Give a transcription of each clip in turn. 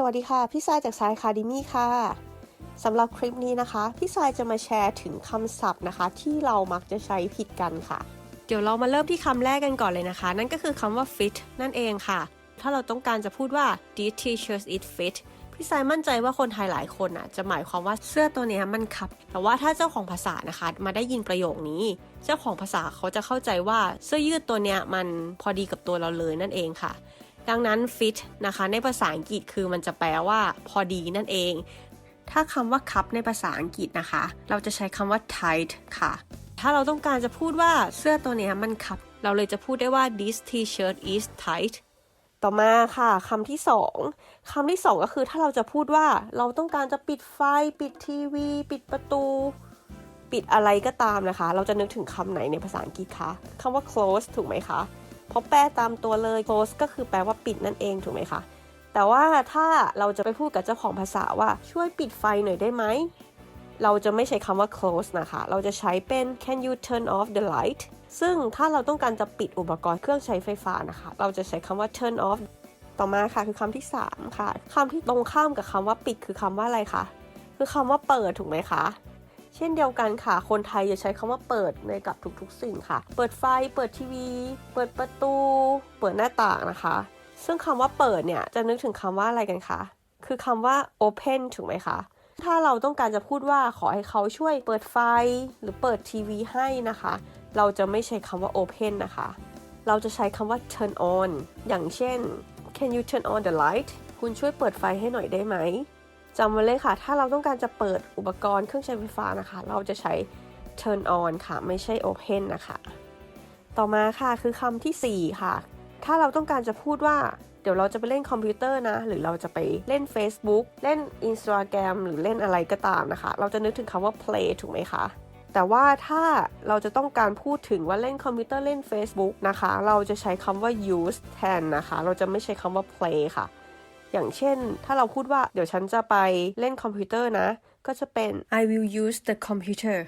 สวัสดีค่ะ พี่สายจากสายคาดิมี่ค่ะสำหรับคลิปนี้นะคะ พี่สายจะมาแชร์ถึงคำศัพท์นะคะ ที่เรามักจะใช้ผิดกันค่ะ เดี๋ยวเรามาเริ่มที่คำแรกกันก่อนเลยนะคะ นั่นก็คือคำว่า fit นั่นเองค่ะ ถ้าเราต้องการจะพูดว่า these t-shirts it fit พี่สายมั่นใจว่าคนไทยหลายคนอะจะหมายความว่าเสื้อตัวเนี้ยมันขับ แต่ว่าถ้าเจ้าของภาษานะคะ มาได้ยินประโยคนี้ เจ้าของภาษาเขาจะเข้าใจว่าเสื้อยืดตัวเนี้ยมันพอดีกับตัวเราเลยนั่นเองค่ะ ดังนั้น fit นะคะ ในภาษาอังกฤษคือมันจะแปลว่า พอดีนั่นเอง ถ้าคำว่า cup ในภาษาอังกฤษนะคะ เราจะใช้คำว่า tight ค่ะ ถ้าเราต้องการจะพูดว่าเสื้อตัวนี้มันขับ เราเลยจะพูดได้ว่า this t-shirt is tight ต่อมาค่ะคำที่สองคำที่สองก็คือถ้าเราจะพูดว่าเราต้องการจะปิดไฟ ปิดทีวี ปิดประตู ปิดอะไรก็ตามนะคะ เราจะนึกถึงคำไหนในภาษาอังกฤษคะคำว่า close ถูกไหมคะ เพราะแปลตามตัวเลย close ก็คือแปลว่าปิดนั่นเองถูกไหมคะ แต่ว่าถ้าเราจะไปพูดกับเจ้าของภาษาว่าช่วยปิดไฟหน่อยได้ไหม เราจะไม่ใช้คำว่า close นะคะ เราจะใช้เป็น can you turn off the light ซึ่งถ้าเราต้องการจะปิดอุปกรณ์เครื่องใช้ไฟฟ้านะคะ เราจะใช้คำว่า turn off ต่อมาค่ะคือคำที่ 3 ค่ะคำที่ตรงข้ามกับคำว่าปิดคือคำว่าอะไรคะคือคำว่าเปิดถูกไหมคะ เช่นเดียวกันค่ะ คนไทยจะใช้คำว่าเปิดในกับทุกๆ สิ่งค่ะ เปิดไฟ เปิดทีวี เปิดประตู เปิดหน้าต่างนะคะ ซึ่งคำว่าเปิดเนี่ยจะนึกถึงคำว่าอะไรกันคะ คือคำว่า open ถูกไหมคะ ถ้าเราต้องการจะพูดว่าขอให้เขาช่วยเปิดไฟหรือเปิดทีวีให้นะคะ เราจะไม่ใช้คำว่า open นะคะ เราจะใช้คำว่า turn on อย่างเช่น can you turn on the light คุณช่วยเปิดไฟให้หน่อยได้ไหม จำไว้เลยค่ะ ถ้าเราต้องการจะเปิดอุปกรณ์เครื่องใช้ไฟฟ้านะคะ เราจะใช้ turn on ค่ะ ไม่ใช่ open นะคะ ต่อมาค่ะคือคำทีสี่ 4 ค่ะ ถ้าเราต้องการจะพูดว่า เดี๋ยวเราจะไปเล่นคอมพิวเตอร์นะ หรือเราจะไปเล่น Facebook เล่น Instagram หรือเล่นอะไรก็ตามนะคะ เราจะนึกถึงคำว่า play ถูกไหมคะแต่ว่าถ้าเราจะต้องการพูดถึงว่าเล่นคอมพิวเตอร์เล่น Facebook นะคะ เราจะใช้คำว่า use แทนนะคะ เราจะไม่ใช้คำว่า play ค่ะ อย่างเช่น ถ้าเราพูดว่าเดี๋ยวฉันจะไปเล่นคอมพิวเตอร์นะ ก็จะเป็น I will use the computer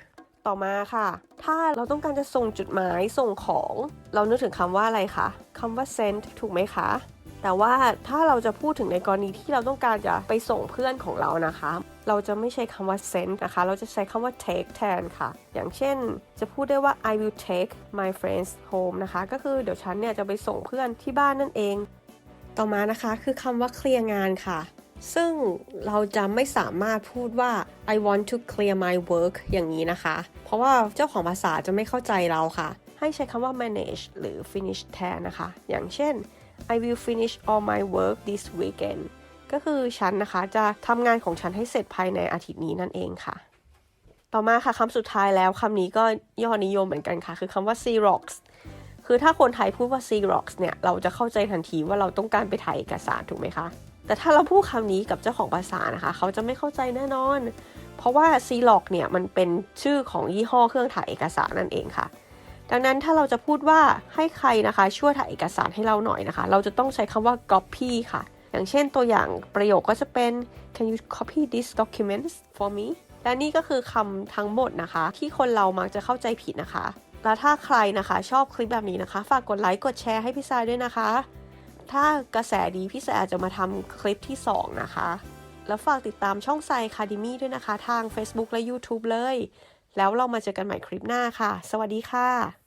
ต่อมาค่ะ ถ้าเราต้องการจะส่งจุดหมายส่งของ เรานึกถึงคำว่าอะไรคะคำว่า send ถูกไหมคะ แต่ว่าถ้าเราจะพูดถึงในกรณีที่เราต้องการจะไปส่งเพื่อนของเรานะคะ เราจะไม่ใช้คำว่า send นะคะ เราจะใช้คำว่า take แทนค่ะ อย่างเช่น จะพูดได้ว่า I will take my friends home นะคะ ก็คือเดี๋ยวฉันเนี่ยจะไปส่งเพื่อนที่บ้านนั่นเอง ต่อมานะคะคือคำว่าเคลียร์งานค่ะ ซึ่งเราจะไม่สามารถพูดว่า I want to clear my work อย่างนี้นะคะ เพราะว่าเจ้าของภาษาจะไม่เข้าใจเราค่ะ ให้ใช้คำว่า manage หรือ finish แทนนะคะ อย่างเช่น I will finish all my work this weekend ก็คือฉันนะคะจะทำงานของฉันให้เสร็จภายในอาทิตย์นี้นั่นเองค่ะ ต่อมาค่ะคำสุดท้ายแล้วคำนี้ก็ยอดนิยมเหมือนกันค่ะ คือคำว่า Xerox คือถ้าคนไทยพูดว่า Xerox เนี่ย เราจะเข้าใจทันทีว่าเราต้องการไปถ่ายเอกสารถูกไหมคะ แต่ถ้าเราพูดคำนี้กับเจ้าของภาษานะคะ เขาจะไม่เข้าใจแน่นอน เพราะว่า Xerox เนี่ย มันเป็นชื่อของยี่ห้อเครื่องถ่ายเอกสารนั่นเองค่ะ ดังนั้นถ้าเราจะพูดว่าให้ใครนะคะช่วยถ่ายเอกสารให้เราหน่อยนะคะ เราจะต้องใช้คำว่า copy ค่ะ อย่างเช่นตัวอย่างประโยคก็จะเป็น can you copy these documents for me และนี่ก็คือคำทั้งหมดนะคะ ที่คนเรามักจะเข้าใจผิดนะคะ แล้วถ้าใครนะคะชอบคลิปแบบนี้นะคะ ฝากกดไลค์กดแชร์ให้พี่สายด้วยนะคะ ถ้ากระแสดีพี่สายอาจจะมาทำคลิปที่ 2 นะคะ แล้วฝากติดตามช่องไซคาดิมี่ด้วยนะคะ ทาง Facebook และ YouTube เลย แล้วเรามาเจอกันใหม่คลิปหน้าค่ะ สวัสดีค่ะ